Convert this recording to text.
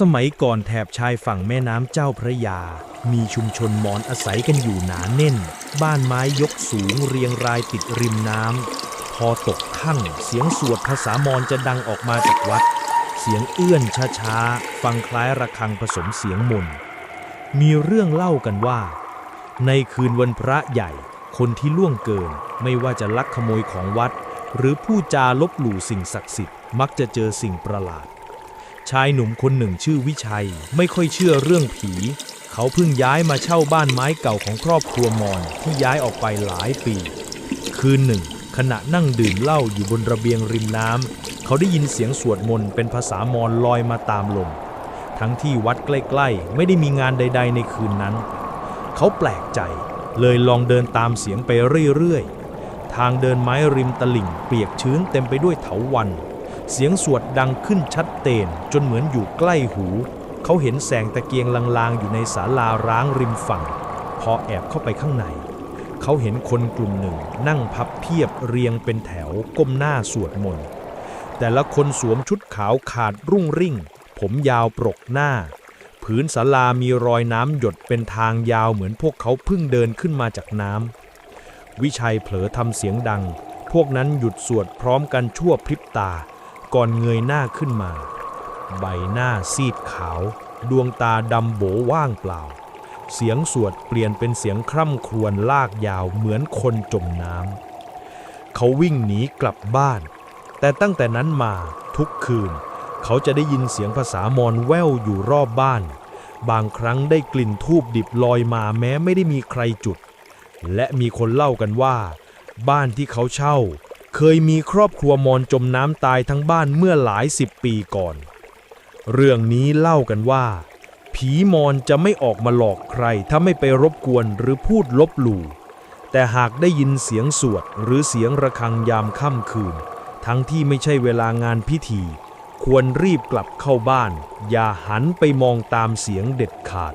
สมัยก่อนแถบชายฝั่งแม่น้ำเจ้าพระยา มีชุมชนมอญอาศัยกันอยู่หนาแน่น บ้านไม้ยกสูงเรียงรายติดริมน้ำ พอตกค่ำเสียงสวดภาษามอญจะดังออกมาจากวัด เสียงเอื้อนช้าๆ ฟังคล้ายระฆังผสมเสียงมน มีเรื่องเล่ากันว่า ในคืนวันพระใหญ่ คนที่ล่วงเกินไม่ว่าจะลักขโมยของวัด หรือผู้จาลบหลู่สิ่งศักดิ์สิทธิ์มักจะเจอสิ่งประหลาด ชายหนุ่มคนหนึ่งชื่อวิชัยไม่ค่อยเชื่อเรื่องผี เขาเพิ่งย้ายมาเช่าบ้านไม้เก่าของครอบครัวมอญที่ย้ายออกไปหลายปี คืนหนึ่ง ขณะนั่งดื่มเหล้าอยู่บนระเบียงริมน้ำเขาได้ยินเสียงสวดมนต์เป็นภาษามอญลอยมาตามลม ทั้งที่วัดใกล้ๆ ไม่ได้มีงานใด ๆ ในคืนนั้น เขาแปลกใจ เลยลองเดินตามเสียงไปเรื่อยๆ ทางเดินไม้ริมตลิ่งเปียกชื้นเต็มไปด้วยเถาวัน เสียงสวดดังขึ้นชัดเจนจนเหมือนอยู่ใกล้หู เขาเห็นแสงตะเกียงลางๆ อยู่ในศาลาร้างริมฝั่ง พอแอบเข้าไปข้างใน เขาเห็นคนกลุ่มหนึ่งนั่งพับเพียบเรียงเป็นแถวก้มหน้าสวดมนต์แต่ละคนสวมชุดขาวขาดรุ่งริ่ง ผมยาวปรกหน้า ผืนศาลามีรอยน้ำหยดเป็นทางยาวเหมือนพวกเขาเพิ่งเดินขึ้นมาจากน้ำวิชัยเผลอทำเสียงดัง พวกนั้นหยุดสวดพร้อมกันชั่วพริบตา ก่อนเงยหน้าขึ้นมา ใบหน้าซีดขาว ดวงตาดำโบว่างเปล่า เสียงสวดเปลี่ยนเป็นเสียงคร่ำครวญลากยาวเหมือนคนจมน้ำเขาวิ่งหนีกลับบ้าน แต่ตั้งแต่นั้นมาทุกคืน เขาจะได้ยินเสียงภาษามอญแว่วอยู่รอบบ้าน บางครั้งได้กลิ่นทูบดิบลอยมาแม้ไม่ได้มีใครจุด และมีคนเล่ากันว่า บ้านที่เขาเช่า เคยมีครอบครัวมอญจมน้ำตายทั้งบ้านเมื่อหลายสิบปีก่อน เรื่องนี้เล่ากันว่า ผีมอญจะไม่ออกมาหลอกใครถ้าไม่ไปรบกวนหรือพูดลบหลู่แต่หากได้ยินเสียงสวดหรือเสียงระฆังยามค่ำคืน ทั้งที่ไม่ใช่เวลางานพิธี ควรรีบกลับเข้าบ้าน อย่าหันไปมองตามเสียงเด็ดขาด